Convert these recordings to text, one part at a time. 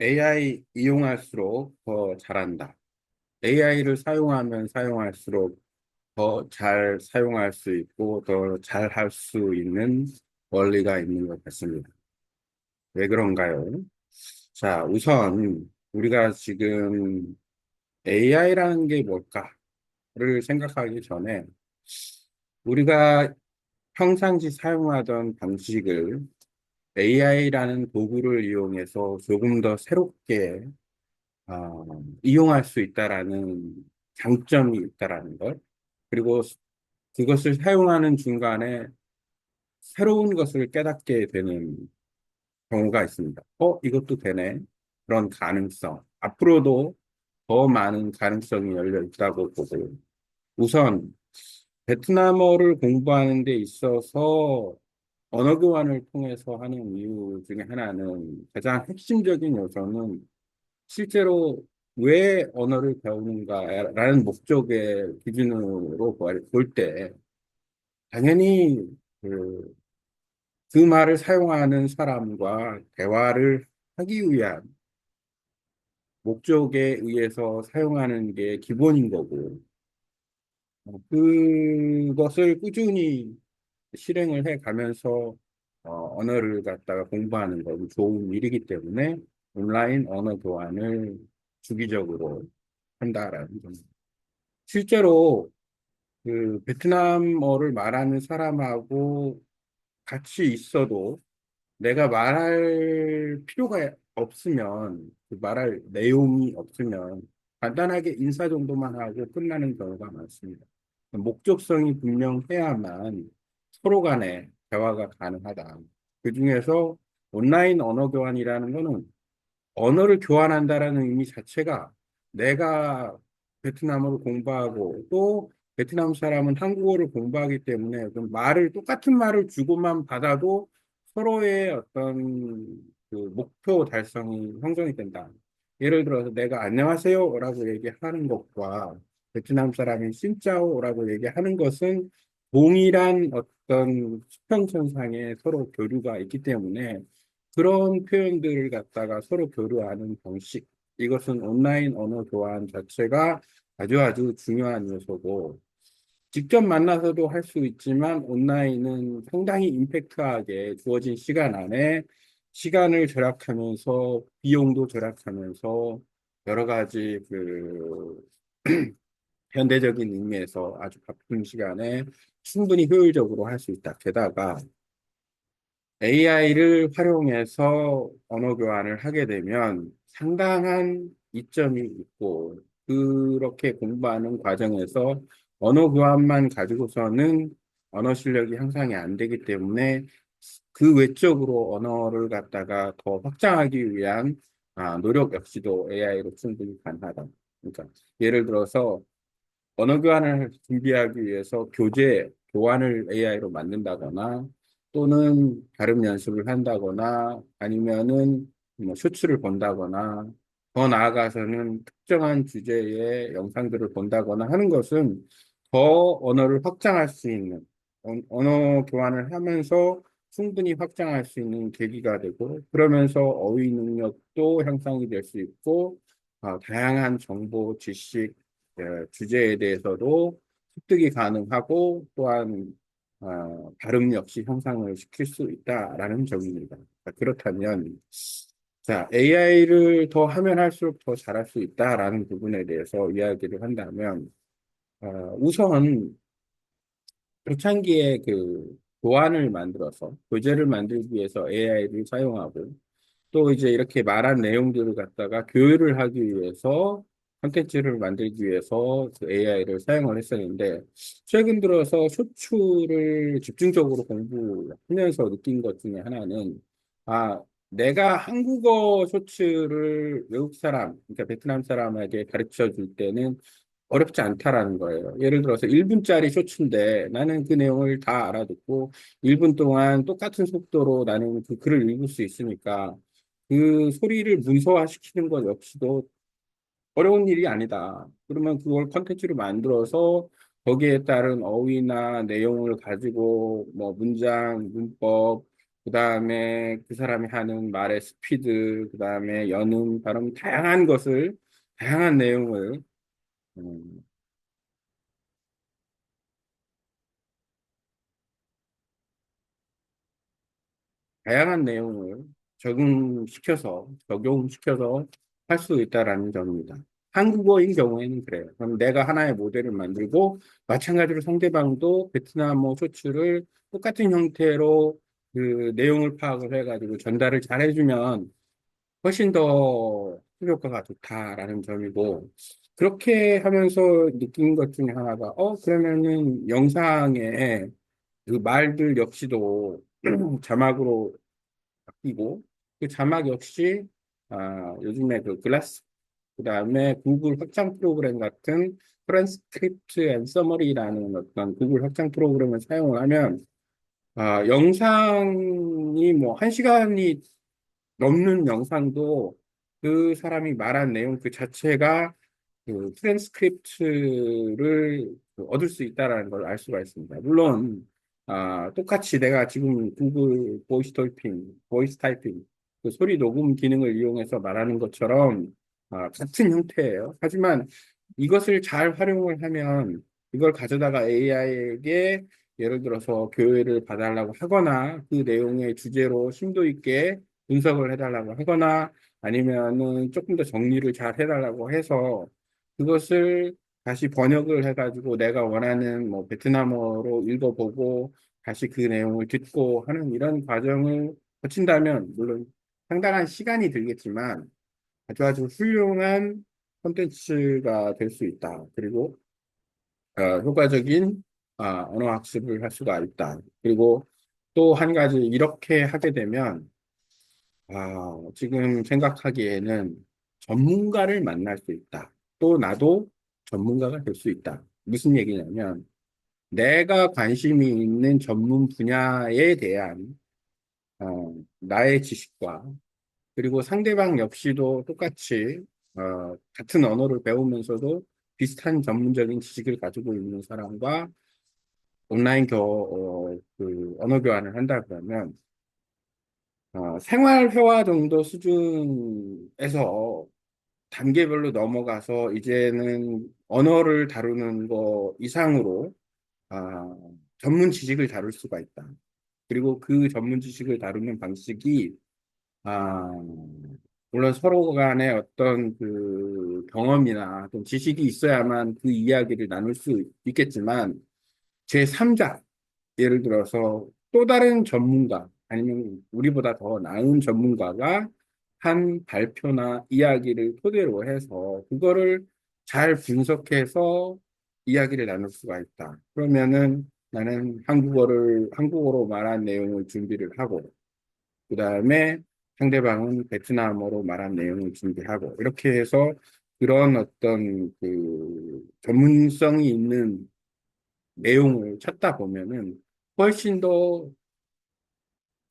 AI 이용할수록 더 잘한다. AI를 사용하면 사용할수록 더 잘 사용할 수 있고 더 잘 할 수 있는 원리가 있는 것 같습니다. 왜 그런가요? 자, 우선 우리가 지금 AI라는 게 뭘까를 생각하기 전에 우리가 평상시 사용하던 방식을 AI라는 도구를 이용해서 조금 더 새롭게 어, 이용할 수 있다라는 장점이 있다라는 것. 그리고 그것을 사용하는 중간에 새로운 것을 깨닫게 되는 경우가 있습니다. 어, 이것도 되네. 그런 가능성. 앞으로도 더 많은 가능성이 열려 있다고 보고. 우선, 베트남어를 공부하는 데 있어서 언어 교환을 통해서 하는 이유 중에 하나는 가장 핵심적인 요소는 실제로 왜 언어를 배우는가라는 목적의 기준으로 볼 때 당연히 그, 그 말을 사용하는 사람과 대화를 하기 위한 목적에 의해서 사용하는 게 기본인 거고 어, 그것을 꾸준히 실행을 해 가면서 어, 언어를 갖다가 공부하는 건 좋은 일이기 때문에 온라인 언어 교환을 주기적으로 한다라는 점. 실제로 그 베트남어를 말하는 사람하고 같이 있어도 내가 말할 필요가 없으면 그 말할 내용이 없으면 간단하게 인사 정도만 하고 끝나는 경우가 많습니다. 목적성이 분명해야만 서로 간에 대화가 가능하다. 그 중에서 온라인 언어 교환이라는 것은 언어를 교환한다라는 의미 자체가 내가 베트남어를 공부하고 또 베트남 사람은 한국어를 공부하기 때문에 그 말을 똑같은 말을 주고만 받아도 서로의 어떤 그 목표 달성이 형성이 된다. 예를 들어서 내가 안녕하세요라고 얘기하는 것과 베트남 사람이 신짜오라고 얘기하는 것은 동일한 어떤 수평선상에 서로 교류가 있기 때문에 그런 표현들을 갖다가 서로 교류하는 방식 이것은 온라인 언어 교환 자체가 아주 아주 중요한 요소고 직접 만나서도 할 수 있지만 온라인은 상당히 임팩트하게 주어진 시간 안에 시간을 절약하면서 비용도 절약하면서 여러 가지 그 현대적인 의미에서 아주 바쁜 시간에 충분히 효율적으로 할 수 있다. 게다가 AI를 활용해서 언어 교환을 하게 되면 상당한 이점이 있고 그렇게 공부하는 과정에서 언어 교환만 가지고서는 언어 실력이 향상이 안 되기 때문에 그 외적으로 언어를 갖다가 더 확장하기 위한 아, 노력 역시도 AI로 충분히 가능하다. 그러니까 예를 들어서 언어 교환을 준비하기 위해서 교재, 교환을 AI로 만든다거나 또는 발음 연습을 한다거나 아니면은 뭐 쇼츠를 본다거나 더 나아가서는 특정한 주제의 영상들을 본다거나 하는 것은 더 언어를 확장할 수 있는 언어 교환을 하면서 충분히 확장할 수 있는 계기가 되고 그러면서 어휘 능력도 향상이 될 수 있고 어, 다양한 정보, 지식, 어, 주제에 대해서도 습득이 가능하고 또한 어, 발음 역시 형상을 시킬 수 있다라는 점입니다. 그렇다면 자 AI를 더 하면 할수록 더 잘할 수 있다라는 부분에 대해서 이야기를 한다면 어, 우선 초창기에 그 교환을 만들어서 교재를 만들기 위해서 AI를 사용하고 또 이제 이렇게 말한 내용들을 갖다가 교육을 하기 위해서 컨텐츠를 만들기 위해서 그 AI를 사용을 했었는데 최근 들어서 쇼츠를 집중적으로 공부하면서 느낀 것 중에 하나는 아 내가 한국어 쇼츠를 외국 사람 그러니까 베트남 사람에게 가르쳐 줄 때는 어렵지 않다라는 거예요. 예를 들어서 1분짜리 쇼츠인데 나는 그 내용을 다 알아듣고 1분 동안 똑같은 속도로 나는 그 글을 읽을 수 있으니까 그 소리를 문서화시키는 것 역시도 어려운 일이 아니다. 그러면 그걸 컨텐츠로 만들어서 거기에 따른 어휘나 내용을 가지고 뭐 문장, 문법, 그 다음에 그 사람이 하는 말의 스피드, 그 다음에 연음, 발음, 다양한 것을, 다양한 내용을, 음, 다양한 내용을 적응시켜서, 적용시켜서 할 수 있다라는 점입니다. 한국어인 경우에는 그래요. 그럼 내가 하나의 모델을 만들고, 마찬가지로 상대방도 베트남어 쇼츠를 똑같은 형태로 그 내용을 파악을 해가지고 전달을 잘 해주면 훨씬 더 효과가 좋다라는 점이고, 그렇게 하면서 느낀 것 중에 하나가, 어, 그러면은 영상에 그 말들 역시도 자막으로 바뀌고, 그 자막 역시, 아, 요즘에 그 글라스, 그 다음에 구글 확장 프로그램 같은 트랜스크립트 앤 서머리라는 어떤 구글 확장 프로그램을 사용을 하면, 아, 영상이 뭐 한 시간이 넘는 영상도 그 사람이 말한 내용 그 자체가 그 트랜스크립트를 그 얻을 수 있다라는 걸 알 수가 있습니다. 물론 아, 똑같이 내가 지금 구글 보이스 타이핑, 보이스 타이핑 그 소리 녹음 기능을 이용해서 말하는 것처럼 아, 같은 형태예요. 하지만 이것을 잘 활용을 하면 이걸 가져다가 AI에게 예를 들어서 교회를 봐달라고 하거나 그 내용의 주제로 심도 있게 분석을 해달라고 하거나 아니면은 조금 더 정리를 잘 해달라고 해서 그것을 다시 번역을 해가지고 내가 원하는 뭐 베트남어로 읽어보고 다시 그 내용을 듣고 하는 이런 과정을 거친다면 물론 상당한 시간이 들겠지만 아주 아주 훌륭한 콘텐츠가 될 수 있다. 그리고 어, 효과적인 아, 언어 학습을 할 수가 있다. 그리고 또 한 가지 이렇게 하게 되면 아, 지금 생각하기에는 전문가를 만날 수 있다. 또 나도 전문가가 될 수 있다. 무슨 얘기냐면 내가 관심이 있는 전문 분야에 대한 어, 나의 지식과 그리고 상대방 역시도 똑같이 어, 같은 언어를 배우면서도 비슷한 전문적인 지식을 가지고 있는 사람과 온라인 교, 어, 그 언어 교환을 한다 그러면 어, 생활 회화 정도 수준에서 단계별로 넘어가서 이제는 언어를 다루는 거 이상으로 아, 전문 지식을 다룰 수가 있다. 그리고 그 전문 지식을 다루는 방식이 아, 물론 서로 간에 어떤 그 경험이나 어떤 지식이 있어야만 그 이야기를 나눌 수 있겠지만 제3자 예를 들어서 또 다른 전문가 아니면 우리보다 더 나은 전문가가 한 발표나 이야기를 토대로 해서 그거를 잘 분석해서 이야기를 나눌 수가 있다. 그러면은 나는 한국어를 한국어로 말한 내용을 준비를 하고 그 다음에 상대방은 베트남어로 말한 내용을 준비하고 이렇게 해서 그런 어떤 그 전문성이 있는 내용을 찾다 보면은 훨씬 더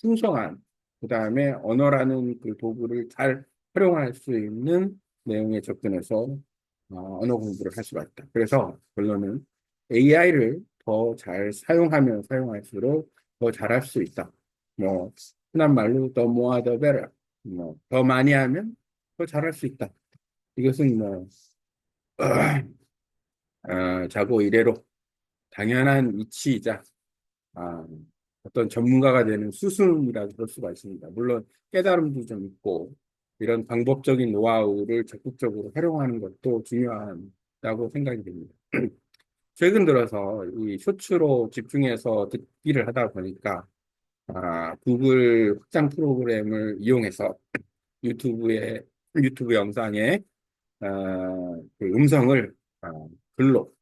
풍성한 그 다음에 언어라는 그 도구를 잘 활용할 수 있는 내용에 접근해서 어, 언어 공부를 할 수가 있다. 그래서 결론은 AI를 더 잘 사용하면 사용할수록 더 잘할 수 있다. 뭐 흔한 말로 더 more the better. 뭐 더 많이 하면 더 잘할 수 있다. 이것은 뭐 어, 자고 이래로 당연한 이치이자 아, 어떤 전문가가 되는 수순이라고 볼 수가 있습니다. 물론 깨달음도 좀 있고 이런 방법적인 노하우를 적극적으로 활용하는 것도 중요하다고 생각이 됩니다. 최근 들어서 이 쇼츠로 집중해서 듣기를 하다 보니까 아, 구글 확장 프로그램을 이용해서 유튜브에 유튜브 영상에 아, 그 음성을 아, 글로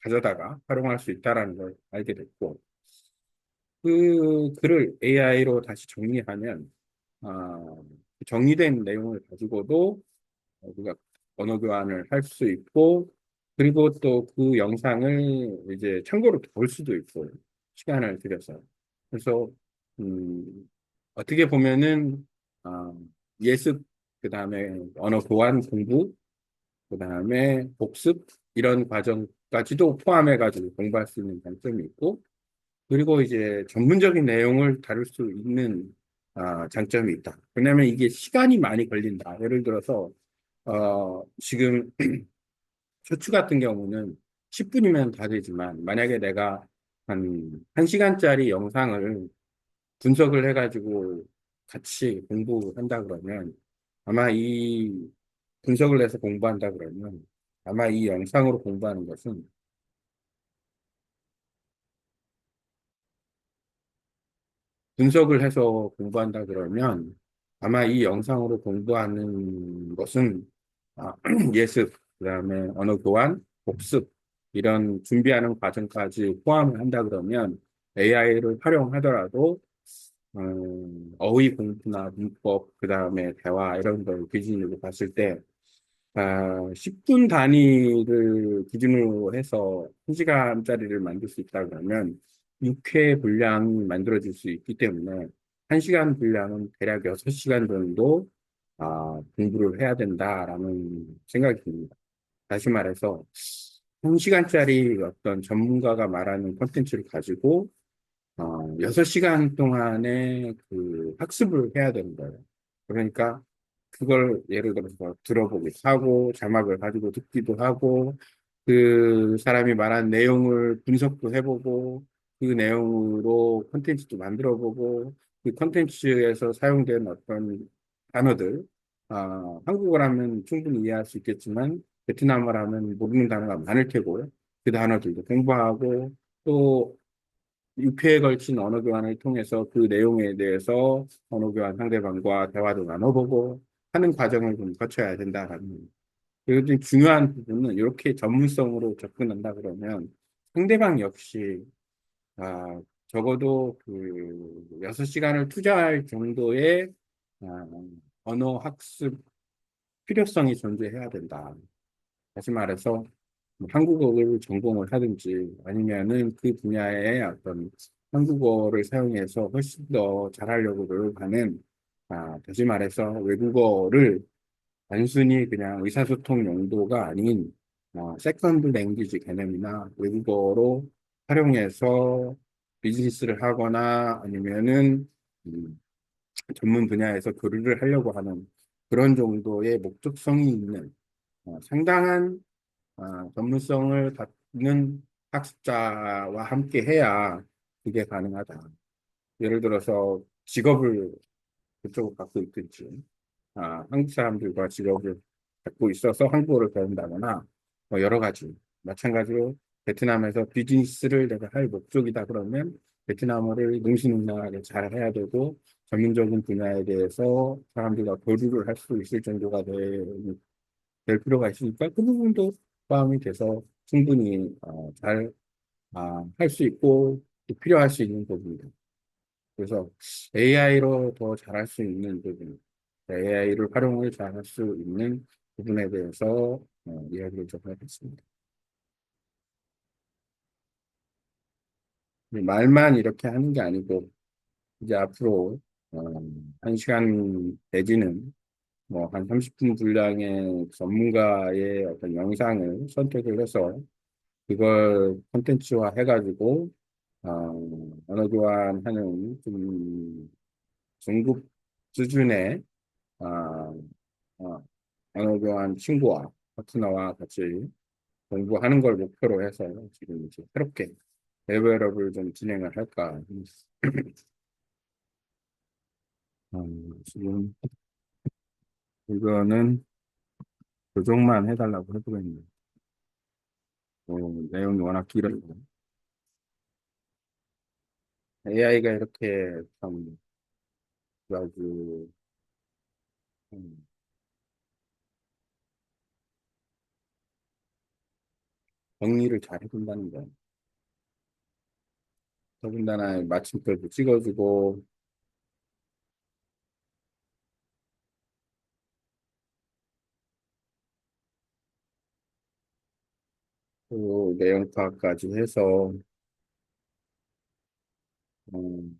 가져다가 활용할 수 있다는 걸 알게 됐고 그 글을 AI로 다시 정리하면 아, 정리된 내용을 가지고도 우리가 언어 교환을 할 수 있고 그리고 또 그 영상을 이제 참고로 볼 수도 있고 시간을 들여서 그래서 음, 어떻게 보면은 아, 예습 그 다음에 언어 교환 공부 그 다음에 복습 이런 과정까지도 포함해 가지고 공부할 수 있는 장점이 있고 그리고 이제 전문적인 내용을 다룰 수 있는 아, 장점이 있다. 왜냐하면 이게 시간이 많이 걸린다. 예를 들어서 어, 지금 쇼츠 같은 경우는 10분이면 다 되지만 만약에 내가 한 1시간짜리 영상을 분석을 해가지고 같이 공부한다 그러면 아마 이 분석을 해서 공부한다 그러면 아마 이 영상으로 공부하는 것은 분석을 해서 공부한다 그러면 아마 이 영상으로 공부하는 것은 아, 예습, 그 다음에 언어 교환, 복습 이런 준비하는 과정까지 포함을 한다 그러면 AI를 활용하더라도 음, 어휘 공부나 문법, 그 다음에 대화 이런 걸 기준으로 봤을 때 아, 10분 단위를 기준으로 해서 1시간짜리를 만들 수 있다 그러면 6회 분량이 만들어질 수 있기 때문에 1시간 분량은 대략 6시간 정도 아, 공부를 해야 된다라는 생각이 듭니다. 다시 말해서 1시간짜리 어떤 전문가가 말하는 콘텐츠를 가지고 어, 6시간 동안의 그 학습을 해야 되는 거예요. 그러니까 그걸 예를 들어서 들어보기도 하고 자막을 가지고 듣기도 하고 그 사람이 말한 내용을 분석도 해보고 그 내용으로 콘텐츠도 만들어보고 그 콘텐츠에서 사용된 어떤 단어들 아, 한국어라면 충분히 이해할 수 있겠지만 베트남어라면 모르는 단어가 많을 테고 그 단어들도 공부하고 또 6회에 걸친 언어 교환을 통해서 그 내용에 대해서 언어 교환 상대방과 대화도 나눠보고 하는 과정을 좀 거쳐야 된다라는. 그리고 좀 중요한 부분은 이렇게 전문성으로 접근한다 그러면 상대방 역시 아, 적어도 그 6시간을 투자할 정도의 아, 언어 학습 필요성이 존재해야 된다. 다시 말해서 뭐 한국어를 전공을 하든지 아니면은 그 분야의 어떤 한국어를 사용해서 훨씬 더 잘하려고 노력하는 아, 다시 말해서 외국어를 단순히 그냥 의사소통 용도가 아닌 어, 세컨드 랭귀지 개념이나 외국어로 활용해서 비즈니스를 하거나 아니면은 음, 전문 분야에서 교류를 하려고 하는 그런 정도의 목적성이 있는 어, 상당한 어, 전문성을 갖는 학습자와 함께 해야 그게 가능하다. 예를 들어서 직업을 그쪽을 갖고 있든지, 아, 한국 사람들과 직업을 갖고 있어서 한국어를 배운다거나, 뭐 여러 가지. 마찬가지로 베트남에서 비즈니스를 내가 할 목적이다 그러면 베트남어를 능수능란하게 잘 해야 되고, 전문적인 분야에 대해서 사람들과 교류를 할 수 있을 정도가 될, 될 필요가 있으니까 그 부분도 포함이 돼서 충분히 어, 잘 아, 할 수 있고 또 필요할 수 있는 부분이다. 그래서 AI로 더 잘할 수 있는 부분, AI를 활용을 잘 할 수 있는 부분에 대해서 어, 이야기를 좀 하겠습니다. 말만 이렇게 하는 게 아니고 이제 앞으로 어, 한 시간 내지는 뭐 한 30분 분량의 전문가의 어떤 영상을 선택을 해서 그걸 콘텐츠화 해가지고 어, 언어 교환하는 좀 중급 수준의 어, 어, 언어 교환 친구와 파트너와 같이 공부하는 걸 목표로 해서 지금 이제 새롭게 레벨업을 좀 진행을 할까. 음, 지금 이거는 조정만 해달라고 해보겠네요. 어, 내용이 워낙 길어서. AI가 이렇게 참 아주 음, 정리를 잘 해준다는 거. 더군다나 마침표도 찍어주고 또 내용 파악까지 해서 음,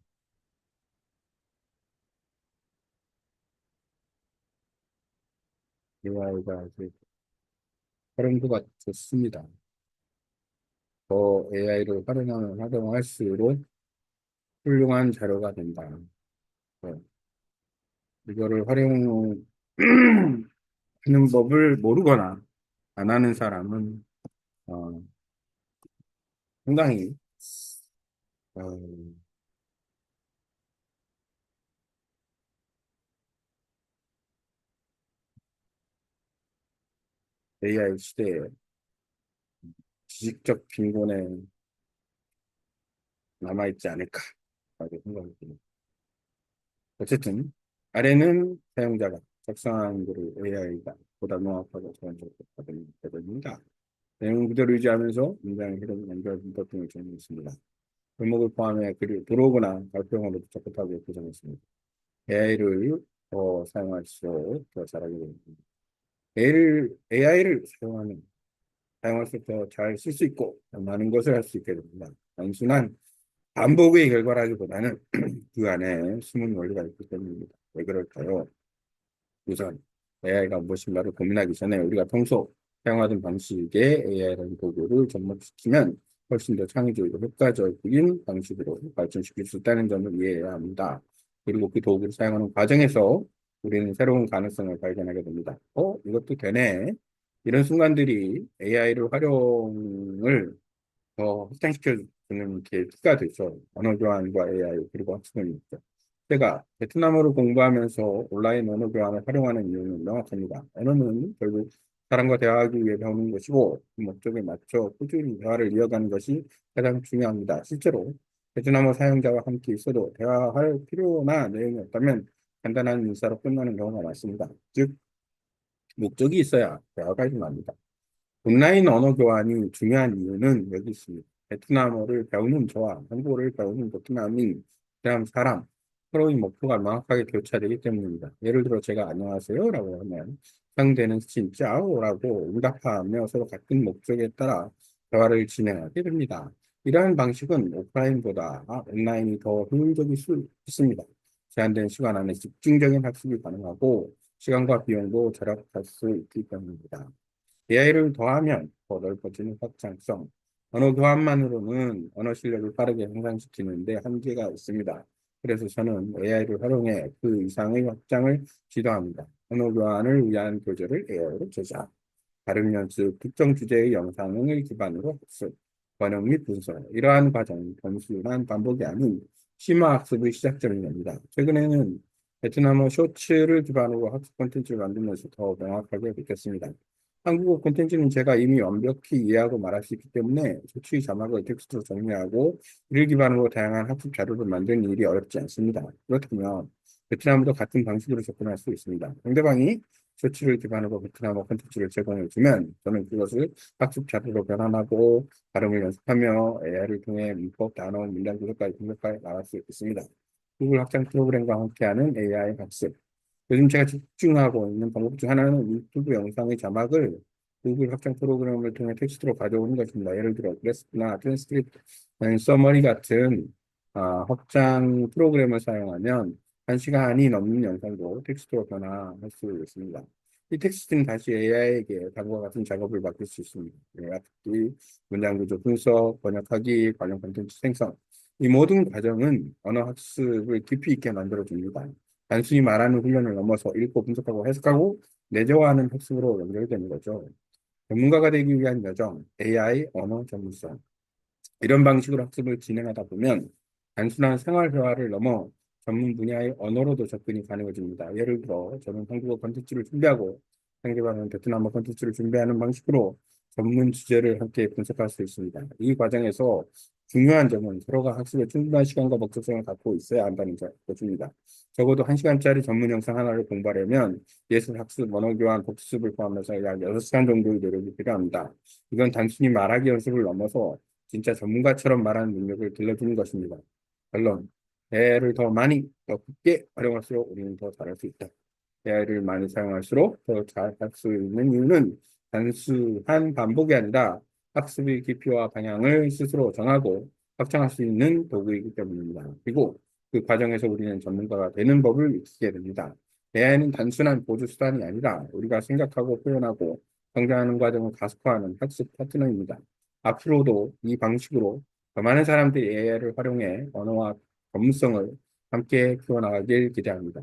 AI가 아주 활용 도가 좋습니다. 더 AI를 활용하면 활용할수록 훌륭한 자료가 된다. 네. 이거를 활용하는 법을 모르거나 안 하는 사람은 어, 상당히 어, AI 시대에 지식적 빈곤에 남아있지 않을까라고 생각이 듭니다. 어쨌든 아래는 사용자가 작성한 글을 AI가 보다 명확하고 자연스럽게 받아들입니다. 내용 그대로 유지하면서 문장의 흐름, 연결, 문법 등을 정리했습니다. 제목을 포함해 글이 들어오거나 발표형으로 접근하고 구성했습니다. AI를 더 사용할수록 더 잘하게 됩니다. AI를, AI를 사용하는, 사용할수록 더 잘 쓸 수 있고 많은 것을 할 수 있게 됩니다. 단순한 반복의 결과라기보다는 그 안에 숨은 원리가 있기 때문입니다. 왜 그럴까요? 우선 AI가 무엇인가를 고민하기 전에 우리가 평소 사용하던 방식의 AI라는 도구를 접목시키면 훨씬 더 창의적이고 효과적인 방식으로 발전시킬 수 있다는 점을 이해해야 합니다. 그리고 그 도구를 사용하는 과정에서 우리는 새로운 가능성을 발견하게 됩니다. 어, 이것도 되네. 이런 순간들이 AI를 활용을 더 확장시켜 주는 계기가 되죠. 언어 교환과 AI 그리고 있죠. 제가 베트남어를 공부하면서 온라인 언어 교환을 활용하는 이유는 명확합니다. 언어는 결국 사람과 대화하기 위해 배우는 것이고 그 목적에 맞춰 꾸준히 대화를 이어가는 것이 가장 중요합니다. 실제로 베트남어 사용자와 함께 있어도 대화할 필요나 내용이 없다면 간단한 인사로 끝나는 경우가 많습니다. 즉 목적이 있어야 대화가 일어납니다. 온라인 언어 교환이 중요한 이유는 여기 있습니다. 베트남어를 배우는 저와 한국어를 배우는 베트남인 베트남 사람 서로의 목표가 명확하게 교차되기 때문입니다. 예를 들어 제가 안녕하세요 라고 하면 상대는 진짜오 라고 응답하며 서로 같은 목적에 따라 대화를 진행하게 됩니다. 이러한 방식은 오프라인보다 온라인이 더 효율적일 수 있습니다. 제한된 시간 안에 집중적인 학습이 가능하고 시간과 비용도 절약할 수 있기 때문입니다. AI를 더하면 더 넓어지는 확장성, 언어 교환만으로는 언어 실력을 빠르게 향상시키는데 한계가 있습니다. 그래서 저는 AI를 활용해 그 이상의 확장을 지도합니다. 언어 교환을 위한 교재를 AI로 제작, 발음 연습, 특정 주제의 영상을 기반으로 학습, 번역 및 분석. 이러한 과정은 단순한 반복이 아닌 심화 학습의 시작점입니다. 최근에는 베트남어 쇼츠를 기반으로 학습 콘텐츠를 만들면서 더 명확하게 느꼈습니다. 한국어 콘텐츠는 제가 이미 완벽히 이해하고 말할 수 있기 때문에 조치의 자막을 텍스트로 정리하고 이를 기반으로 다양한 학습 자료를 만드는 일이 어렵지 않습니다. 그렇다면 베트남도 같은 방식으로 접근할 수 있습니다. 상대방이 조치를 기반으로 베트남어 콘텐츠를 제공해 주면 저는 그것을 학습 자료로 변환하고 발음을 연습하며 AI를 통해 문법, 단어, 문장 구조까지 분석하여 나갈 수 있습니다. 구글 확장 프로그램과 함께하는 AI 학습 요즘 제가 집중하고 있는 방법 중 하나는 유튜브 영상의 자막을 구글 확장 프로그램을 통해 텍스트로 가져오는 것입니다. 예를 들어 그래스나 트랜스크립트, 서머리 같은 아, 확장 프로그램을 사용하면 한 시간이 넘는 영상도 텍스트로 변화할 수 있습니다. 이 텍스트는 다시 AI에게 다음과 같은 작업을 맡길 수 있습니다. 듣기, 문장 구조 분석, 번역하기, 관련 콘텐츠 생성. 이 모든 과정은 언어 학습을 깊이 있게 만들어줍니다. 단순히 말하는 훈련을 넘어서 읽고 분석하고 해석하고 내재화하는 학습으로 연결되는 거죠. 전문가가 되기 위한 여정, AI, 언어 전문성. 이런 방식으로 학습을 진행하다 보면 단순한 생활 회화를 넘어 전문 분야의 언어로도 접근이 가능해집니다. 예를 들어 저는 한국어 컨텐츠를 준비하고 상대방은 베트남어 컨텐츠를 준비하는 방식으로 전문 주제를 함께 분석할 수 있습니다. 이 과정에서 중요한 점은 서로가 학습에 충분한 시간과 목적성을 갖고 있어야 한다는 것입니다. 적어도 1시간짜리 전문 영상 하나를 공부하려면 예술 학습, 언어 교환, 복습을 포함해서 약 6시간 정도의 노력이 필요합니다. 이건 단순히 말하기 연습을 넘어서 진짜 전문가처럼 말하는 능력을 길러주는 것입니다. 결론, AI를 더 많이, 더 깊게 활용할수록 우리는 더 잘할 수 있다. AI를 많이 사용할수록 더 잘할 수 있는 이유는 단순한 반복이 아니라 학습의 깊이와 방향을 스스로 정하고 확장할 수 있는 도구이기 때문입니다. 그리고 그 과정에서 우리는 전문가가 되는 법을 익히게 됩니다. AI는 단순한 보조 수단이 아니라 우리가 생각하고 표현하고 성장하는 과정을 가속화하는 학습 파트너입니다. 앞으로도 이 방식으로 더 많은 사람들이 AI를 활용해 언어와 전문성을 함께 키워나가길 기대합니다.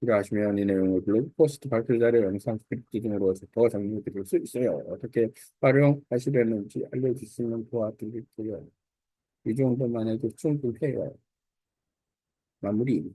필요하시면 이 내용을 블로그 포스트 발표 자료, 영상 스크립트 등으로 더 정리해 드릴 수 있어요. 어떻게 활용하시려는지 알려주시면 도와드릴게요. 이 정도만 해도 충분해요. 마무리.